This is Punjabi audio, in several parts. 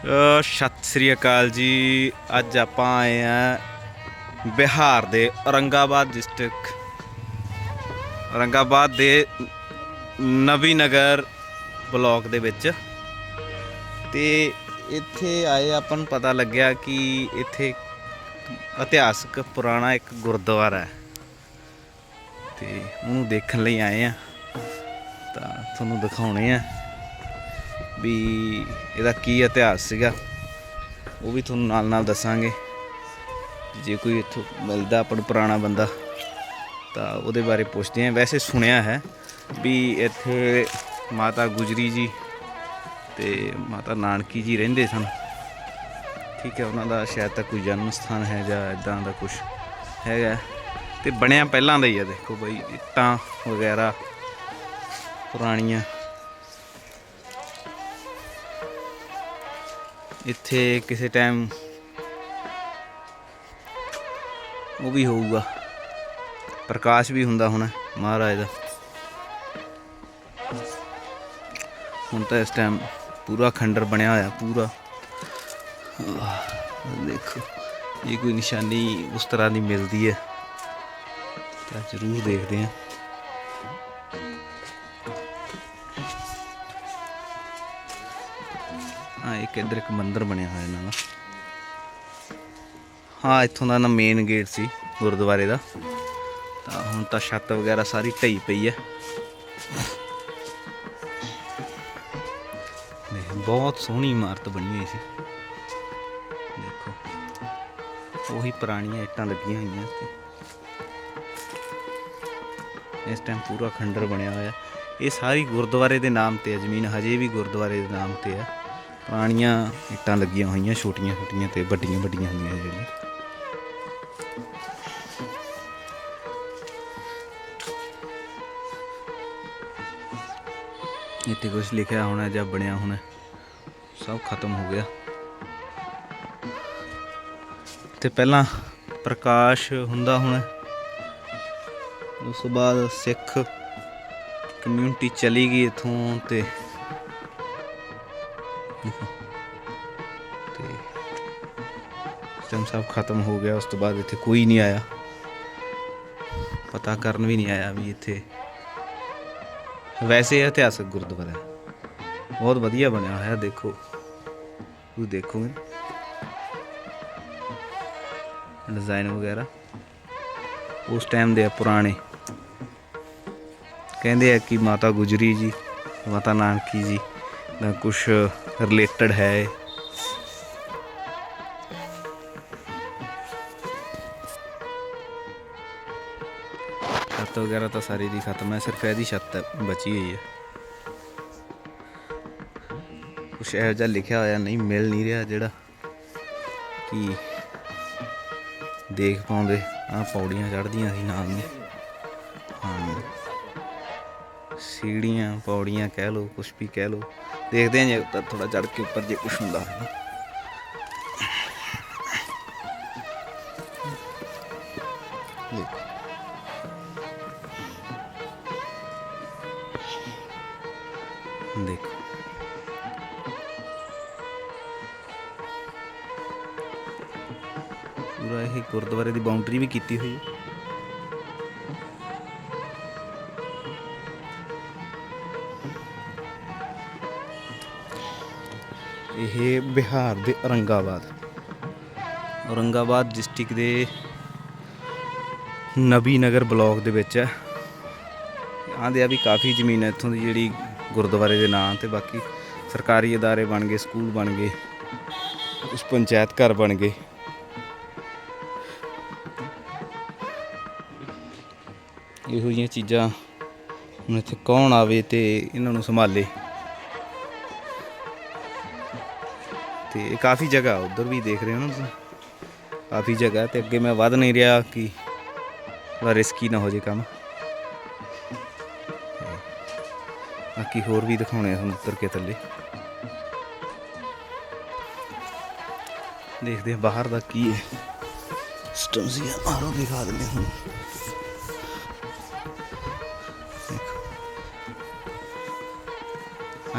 ਸਤਿ ਸ੍ਰੀ ਅਕਾਲ ਜੀ। ਅੱਜ ਆਪਾਂ ਆਏ ਆ ਬਿਹਾਰ ਦੇ ਔਰੰਗਾਬਾਦ ਡਿਸਟ੍ਰਿਕਟ ਔਰੰਗਾਬਾਦ ਦੇ ਨਵੀ ਨਗਰ ਬਲਾਕ ਦੇ ਵਿੱਚ। ਤੇ ਇੱਥੇ ਆਏ ਆਪਾਂ ਨੂੰ ਪਤਾ ਲੱਗਿਆ ਕਿ ਇੱਥੇ ਇਤਿਹਾਸਕ ਪੁਰਾਣਾ ਇੱਕ ਗੁਰਦੁਆਰਾ ਹੈ। ਤੇ ਉਹਨੂੰ ਦੇਖਣ ਲਈ ਆਏ ਆ ਤਾਂ ਤੁਹਾਨੂੰ ਦਿਖਾਉਣੇ ਆ ਵੀ ਇਹਦਾ ਕੀ ਇਤਿਹਾਸ ਸੀਗਾ, ਉਹ ਵੀ ਤੁਹਾਨੂੰ ਨਾਲ ਨਾਲ ਦੱਸਾਂਗੇ। ਜੇ ਕੋਈ ਇੱਥੋਂ ਮਿਲਦਾ ਆਪਾਂ ਨੂੰ ਪੁਰਾਣਾ ਬੰਦਾ, ਤਾਂ ਉਹਦੇ ਬਾਰੇ ਪੁੱਛਦੇ ਆਂ ਵੈਸੇ ਸੁਣਿਆ ਹੈ ਵੀ ਇੱਥੇ ਮਾਤਾ ਗੁਜਰੀ ਜੀ ਤੇ ਮਾਤਾ ਨਾਨਕੀ ਜੀ ਰਹਿੰਦੇ ਸਨ। ਠੀਕ ਹੈ, ਉਹਨਾਂ ਦਾ ਸ਼ਾਇਦ ਤਾਂ ਕੋਈ ਜਨਮ ਸਥਾਨ ਹੈ ਜਾਂ ਇਦਾਂ ਦਾ ਕੁਝ ਹੈਗਾ। ਤੇ ਬਣਿਆ ਪਹਿਲਾਂ ਦਾ ਹੀ ਆ ਦੇਖੋ ਬਈ ਇੱਟਾਂ ਵਗੈਰਾ ਪੁਰਾਣੀਆਂ। ਇੱਥੇ ਕਿਸੇ ਟਾਈਮ ਉਹ ਵੀ ਹੋਊਗਾ। ਪ੍ਰਕਾਸ਼ ਵੀ ਹੁੰਦਾ ਹੁਣ ਮਹਾਰਾਜ ਦਾ। ਹੁਣ ਤਾਂ ਇਸ ਟਾਈਮ ਪੂਰਾ ਖੰਡਰ ਬਣਿਆ ਹੋਇਆ, ਪੂਰਾ। ਦੇਖੋ, ਇਹ ਕੋਈ ਨਿਸ਼ਾਨੀ ਉਸ ਤਰ੍ਹਾਂ ਦੀ ਮਿਲਦੀ ਹੈ। ਤਾਂ ਜ਼ਰੂਰ ਦੇਖਦੇ ਹਾਂ। ਹਾਂ, ਇੱਕ ਇੱਧਰ ਇੱਕ ਮੰਦਿਰ ਬਣਿਆ ਹੋਇਆ ਇਹਨਾਂ ਦਾ। ਹਾਂ, ਇੱਥੋਂ ਦਾ ਨਾ ਮੇਨ ਗੇਟ ਸੀ, ਗੁਰਦੁਆਰੇ ਦਾ। ਤਾਂ ਹੁਣ ਤਾਂ ਛੱਤ ਵਗੈਰਾ ਸਾਰੀ ਢਈ ਪਈ ਹੈ। ਦੇਖ, ਬਹੁਤ ਸੋਹਣੀ ਇਮਾਰਤ ਬਣੀ ਹੋਈ ਸੀ। ਦੇਖੋ, ਉਹੀ ਪੁਰਾਣੀਆਂ ਇੱਟਾਂ ਲੱਗੀਆਂ ਹੋਈਆਂ ਇੱਥੇ। ਇਸ ਟਾਈਮ ਪੂਰਾ ਖੰਡਰ ਬਣਿਆ ਹੋਇਆ। ਇਹ ਸਾਰੀ ਗੁਰਦੁਆਰੇ ਦੇ ਨਾਮ ਤੇ ਹੈ, ਜ਼ਮੀਨ ਹਜੇ ਵੀ ਗੁਰਦੁਆਰੇ ਦੇ ਨਾਮ ਤੇ ਹੈ। ਪੁਰਾਣੀਆਂ ਇੱਟਾਂ ਲੱਗੀਆਂ ਹੋਈਆਂ, ਛੋਟੀਆਂ ਛੋਟੀਆਂ ਤੇ ਵੱਡੀਆਂ ਵੱਡੀਆਂ ਹੁੰਦੀਆਂ ਜਿਹੜੀਆਂ। ਇੱਥੇ ਕੁਝ ਲਿਖਿਆ ਹੋਣਾ ਜਾਂ ਬਣਿਆ ਹੋਣਾ, ਸਭ ਖਤਮ ਹੋ ਗਿਆ। ਤੇ ਪਹਿਲਾਂ ਪ੍ਰਕਾਸ਼ ਹੁੰਦਾ ਹੋਣਾ, ਉਸ ਤੋਂ ਬਾਅਦ ਸਿੱਖ ਕਮਿਊਨਿਟੀ ਚਲੀ ਗਈ ਇਥੋਂ ਤੇ ਤੇ ਸਿਸਟਮ ਸਭ ਖਤਮ ਹੋ ਗਿਆ, ਉਸ ਤੋਂ ਬਾਅਦ ਇੱਥੇ ਕੋਈ ਨਹੀਂ ਆਇਆ। ਪਤਾ ਕਰਨ ਵੀ ਨਹੀਂ ਆਇਆ ਵੀ ਇੱਥੇ ਵੈਸੇ ਇਤਿਹਾਸਕ ਗੁਰਦੁਆਰਾ ਹੈ। ਬਹੁਤ ਵਧੀਆ ਬਣਿਆ ਹੋਇਆ, ਦੇਖੋ। ਤੁਸੀਂ ਦੇਖੋਗੇ ਡਿਜ਼ਾਈਨ ਵਗੈਰਾ। ਉਸ ਟਾਈਮ ਦੇ ਆ ਪੁਰਾਣੇ। ਕਹਿੰਦੇ ਆ ਕਿ ਮਾਤਾ ਗੁਜਰੀ ਜੀ, ਮਾਤਾ ਨਾਨਕੀ ਜੀ। ਦਾ ਕੁਝ ਰਿਲੇਟਡ ਹੈ। ਛੱਤ ਵਗੈਰਾ ਤਾਂ ਸਾਰੀ ਦੀ ਖਤਮ ਹੈ, ਸਿਰਫ ਇਹਦੀ ਛੱਤ ਬਚੀ ਹੋਈ ਹੈ। ਕੁਛ ਇਹੋ ਜਿਹਾ ਲਿਖਿਆ ਹੋਇਆ ਨਹੀਂ, ਮਿਲ ਨਹੀਂ ਰਿਹਾ ਜਿਹੜਾ ਕਿ ਦੇਖ ਪਾਉਂਦੇ। ਆ ਪੌੜੀਆਂ ਚੜ੍ਹਦੀਆਂ ਸੀ ਨਾਲ ਨੂੰ ਹਾਂ। ਸੀੜੀਆਂ, ਪੌੜੀਆਂ ਕਹਿ ਲਓ, ਕੁਛ ਵੀ ਕਹਿ ਲਓ। ਦੇਖਦੇ ਹਾਂ ਜੇ ਉੱਤਰ ਥੋੜਾ ਚੜ ਕੇ ਉੱਪਰ ਜੇ ਕੁਛ ਹੁੰਦਾ ਹੈ ਦੇਖੋ। ਪੂਰਾ ਇਹ ਗੁਰਦੁਆਰੇ ਦੀ ਬਾਉਂਡਰੀ ਵੀ ਕੀਤੀ ਹੋਈ ਹੈ। ਇਹ ਬਿਹਾਰ ਦੇ ਔਰੰਗਾਬਾਦ ਔਰੰਗਾਬਾਦ ਡਿਸਟ੍ਰਿਕਟ ਦੇ ਨਬੀ ਨਗਰ ਬਲਾਕ ਦੇ ਵਿੱਚ ਹੈ ਆਂਦੇ ਆ ਵੀ ਕਾਫੀ ਜ਼ਮੀਨ ਹੈ ਇੱਥੋਂ ਦੀ ਜਿਹੜੀ ਗੁਰਦੁਆਰੇ ਦੇ ਨਾਂ ਤੇ ਬਾਕੀ ਸਰਕਾਰੀ ادارے ਬਣ ਗਏ ਸਕੂਲ ਬਣ ਗਏ ਉਸ ਪੰਚਾਇਤ ਘਰ ਬਣ ਗਏ ਇਹੋ ਜਿਹੀਆਂ ਚੀਜ਼ਾਂ ਹੁਣ ਇੱਥੇ ਕੌਣ ਆਵੇ ਤੇ ਇਹਨਾਂ ਨੂੰ ਸੰਭਾਲੇ ਤੇ ਕਾਫੀ ਜਗ੍ਹਾ ਉਧਰ ਵੀ ਦੇਖ ਰਹੇ ਹੋ ਨਾ ਤੁਸੀਂ? ਕਾਫੀ ਜਗ੍ਹਾ ਤੇ ਅੱਗੇ ਮੈਂ ਵੱਧ ਨਹੀਂ ਰਿਹਾ ਕਿ ਥੋੜਾ ਰਿਸਕੀ ਨਾ ਹੋ ਜੇ ਕੰਮ। ਬਾਕੀ ਹੋਰ ਵੀ ਦਿਖਾਉਣੇ ਆ ਤੁਹਾਨੂੰ ਉੱਤਰ ਕੇ ਥੱਲੇ। ਦੇਖਦੇ ਆ ਬਾਹਰ ਦਾ ਕੀ ਹੈ। ਸਿਸਟਮ ਸੀ ਮਾਰੋ ਦਿਖਾ ਦਿੰਦੇ ਹਾਂ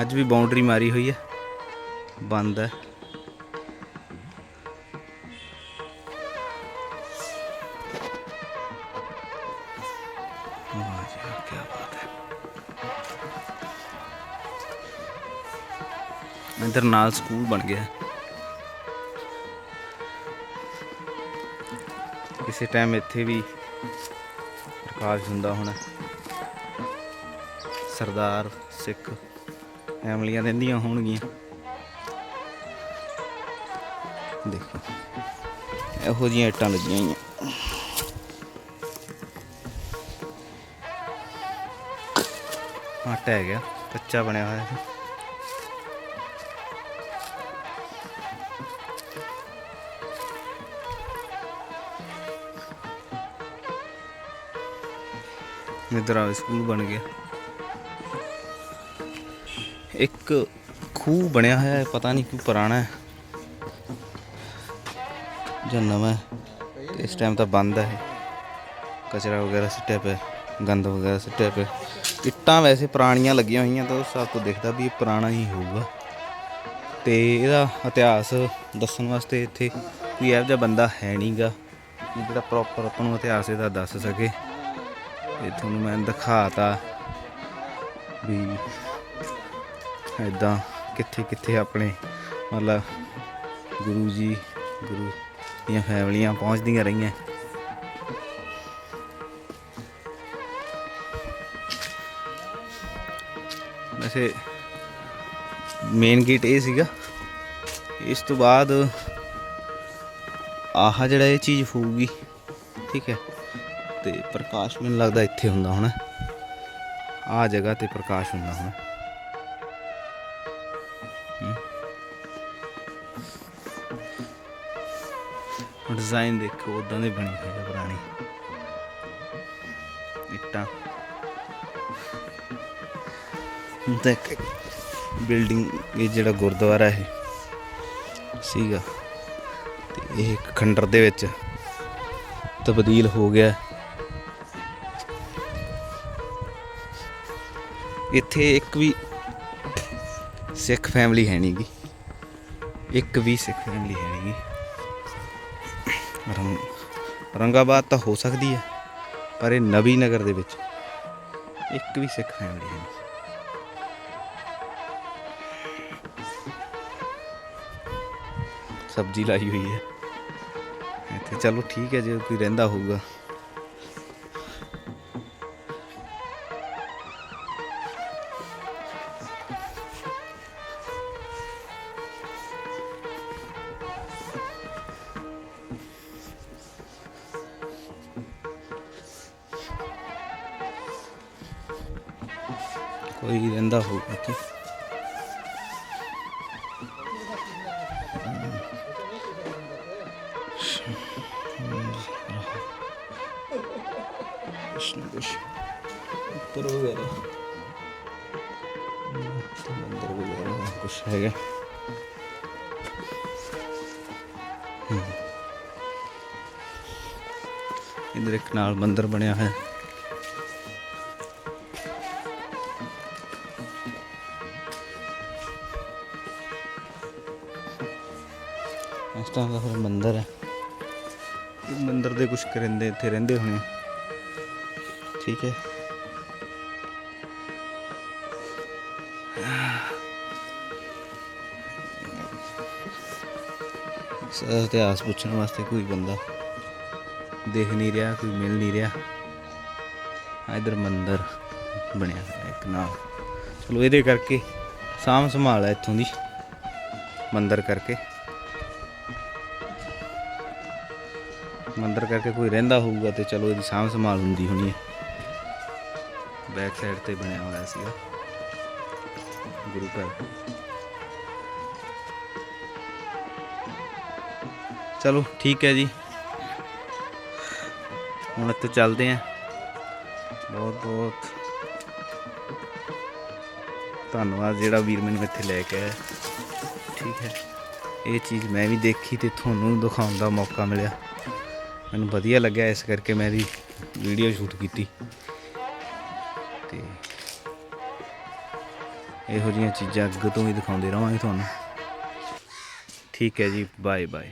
ਅੱਜ ਵੀ ਬਾਉਂਡਰੀ ਮਾਰੀ ਹੋਈ ਹੈ। ਬੰਦ ਹੈ। ਇੱਧਰ ਨਾਲ ਸਕੂਲ ਬਣ ਗਿਆ। ਕਿਸੇ ਟਾਈਮ ਇੱਥੇ ਵੀ ਪ੍ਰਕਾਸ਼ ਹੁੰਦਾ ਹੋਣਾ। ਸਰਦਾਰ ਸਿੱਖ ਫੈਮਲੀਆਂ ਰਹਿੰਦੀਆਂ ਹੋਣਗੀਆਂ। ਦੇਖੋ, ਇਹੋ ਜਿਹੀਆਂ ਇੱਟਾਂ ਲੱਗੀਆਂ ਹੋਈਆਂ। ਹਾਂ ਟਹਿ ਗਿਆ ਕੱਚਾ ਬਣਿਆ ਹੋਇਆ। ਸੀ ਮਿੱਤਰਾਂ ਸਕੂਲ ਬਣ ਗਿਆ। ਇੱਕ ਖੂਹ ਬਣਿਆ ਹੋਇਆ ਹੈ, ਪਤਾ ਨਹੀਂ ਕੋਈ ਪੁਰਾਣਾ ਹੈ। ਜਾਂ ਨਵਾਂ ਇਸ ਟਾਈਮ ਤਾਂ ਬੰਦ ਹੈ। ਕਚਰਾ ਵਗੈਰਾ ਸਿੱਟਿਆ ਪਿਆ, ਗੰਦ ਵਗੈਰਾ ਸਿੱਟਿਆ ਪਿਆ। ਇੱਟਾਂ ਵੈਸੇ ਪੁਰਾਣੀਆਂ ਲੱਗੀਆਂ ਹੋਈਆਂ, ਤਾਂ ਉਸ ਹਿਸਾਬ ਤੋਂ ਦਿਖਦਾ ਵੀ ਇਹ ਪੁਰਾਣਾ ਹੀ ਹੋਊਗਾ। ਤੇ ਇਹਦਾ ਇਤਿਹਾਸ ਦੱਸਣ ਵਾਸਤੇ ਇੱਥੇ ਕੋਈ ਇਹੋ ਜਿਹਾ ਬੰਦਾ ਹੈ ਨਹੀਂਗਾ ਜਿਹੜਾ ਪ੍ਰੋਪਰ ਆਪਾਂ ਨੂੰ ਇਤਿਹਾਸ ਇਹਦਾ ਦੱਸ ਸਕੇ। ਤੇ ਤੁਹਾਨੂੰ ਮੈਂ ਦਿਖਾਤਾ ਵੀ ਇਦਾਂ ਕਿੱਥੇ ਕਿੱਥੇ ਆਪਣੇ ਮਤਲਬ ਗੁਰੂ ਜੀ, ਗੁਰੂ ਦੀਆਂ ਫੈਮਲੀਆਂ ਪਹੁੰਚਦੀਆਂ ਰਹੀਆਂ। ਵੈਸੇ ਮੇਨ ਗੇਟ ਇਹ ਸੀਗਾ। ਇਸ ਤੋਂ ਬਾਅਦ ਆਹ ਜਿਹੜਾ ਇਹ ਚੀਜ਼ ਹੋਊਗੀ, ਠੀਕ ਹੈ। ਤੇ ਪ੍ਰਕਾਸ਼ ਮੈਨੂੰ ਲੱਗਦਾ ਇੱਥੇ ਹੁੰਦਾ ਹੋਣਾ। ਆ ਜਗ੍ਹਾ ਤੇ ਪ੍ਰਕਾਸ਼ ਹੁੰਦਾ ਹੋਣਾ। ਡਿਜ਼ਾਈਨ ਦੇਖੋ ਉਦਾਂ ਦੇ ਬਣੀ ਹੋਏ ਹੈ ਪੁਰਾਣੀ। ਇੱਟਾਂ। ਦੇਖ ਬਿਲਡਿੰਗ ਇਹ ਜਿਹੜਾ ਗੁਰਦੁਆਰਾ ਹੈ ਸੀਗਾ। ਤੇ ਇਹ ਖੰਡਰ ਦੇ ਵਿੱਚ ਤਬਦੀਲ ਹੋ ਗਿਆ। ਇੱਥੇ ਇੱਕ ਵੀ ਸਿੱਖ ਫੈਮਿਲੀ ਹੈ ਨਹੀਂਗੀ ਇੱਕ ਵੀ ਸਿੱਖ ਫੈਮਿਲੀ ਹੈ ਨਹੀਂਗੀ ਰੰਗ ਰੰਗਾਬਾਦ ਤਾਂ ਹੋ ਸਕਦੀ ਹੈ ਪਰ ਇਹ ਨਵੀ ਨਗਰ ਦੇ ਵਿੱਚ ਇੱਕ ਵੀ ਸਿੱਖ ਫੈਮਿਲੀ ਹੈ ਨਹੀਂ ਸਬਜ਼ੀ ਲਾਈ ਹੋਈ ਹੈ। ਇੱਥੇ ਚਲੋ ਠੀਕ ਹੈ, ਜੇ ਕੋਈ ਰਹਿੰਦਾ ਹੋਊਗਾ। ਕੋਈ ਰਹਿੰਦਾ ਹੋਊਗਾ ਇੱਥੇ ਕ੍ਰਿਸ਼ਨ ਕ੍ਰਿਸ਼ਨ ਉੱਪਰ ਵਗੈਰਾ। ਮੰਦਰ ਹੈਗਾ। ਨਾਲ ਮੰਦਰ ਬਣਿਆ ਹੋਇਆ। ਤਰ੍ਹਾਂ ਦਾ ਫਿਰ ਮੰਦਿਰ ਹੈ। ਇਹ ਮੰਦਿਰ ਦੇ ਕੁਝ ਕਰਿੰਦੇ ਇੱਥੇ ਰਹਿੰਦੇ ਹੋਣੇ ਠੀਕ ਹੈ। ਇਤਿਹਾਸ ਪੁੱਛਣ ਵਾਸਤੇ ਕੋਈ ਬੰਦਾ ਦੇਖ ਨਹੀਂ ਰਿਹਾ ਕੋਈ ਮਿਲ ਨਹੀਂ ਰਿਹਾ। ਇੱਧਰ ਮੰਦਿਰ ਬਣਿਆ ਇੱਕ ਨਾਲ। ਚਲੋ ਇਹਦੇ ਕਰਕੇ ਸਾਂਭ ਸੰਭਾਲ ਹੈ ਇੱਥੋਂ ਦੀ ਮੰਦਿਰ ਕਰਕੇ। ਮੰਦਰ ਕਰਕੇ ਕੋਈ ਰਹਿੰਦਾ ਹੋਊਗਾ ਤੇ ਚਲੋ ਇਹਦੀ ਸਾਂਭ ਸੰਭਾਲ ਹੁੰਦੀ ਹੋਣੀ ਹੈ। ਬੈਕ ਸਾਈਡ ਤੇ ਬਣਿਆ ਹੋਇਆ ਸੀਗਾ। ਗੁਰੂ ਘਰ। ਚਲੋ ਠੀਕ ਹੈ ਜੀ। ਹੁਣ ਇੱਥੇ ਚੱਲਦੇ ਆਂ ਬਹੁਤ ਬਹੁਤ ਧੰਨਵਾਦ ਜਿਹੜਾ ਵੀਰ ਮੈਨੂੰ ਇੱਥੇ ਲੈ ਕੇ ਆਇਆ। ਠੀਕ ਹੈ। ਇਹ ਚੀਜ਼ ਮੈਂ ਵੀ ਦੇਖੀ ਤੇ ਤੁਹਾਨੂੰ ਦਿਖਾਉਣ ਦਾ ਮੌਕਾ ਮਿਲਿਆ। ਮੈਨੂੰ ਵਧੀਆ ਲੱਗਿਆ ਇਸ ਕਰਕੇ ਮੈਂ ਇਹਦੀ ਵੀਡੀਓ ਸ਼ੂਟ ਕੀਤੀ। ਤੇ ਇਹੋ ਜਿਹੀਆਂ ਚੀਜ਼ਾਂ ਅੱਗੇ ਤੋਂ ਵੀ ਦਿਖਾਉਂਦੇ ਰਹਾਂਗੇ ਤੁਹਾਨੂੰ। ਠੀਕ ਹੈ ਜੀ ਬਾਏ ਬਾਏ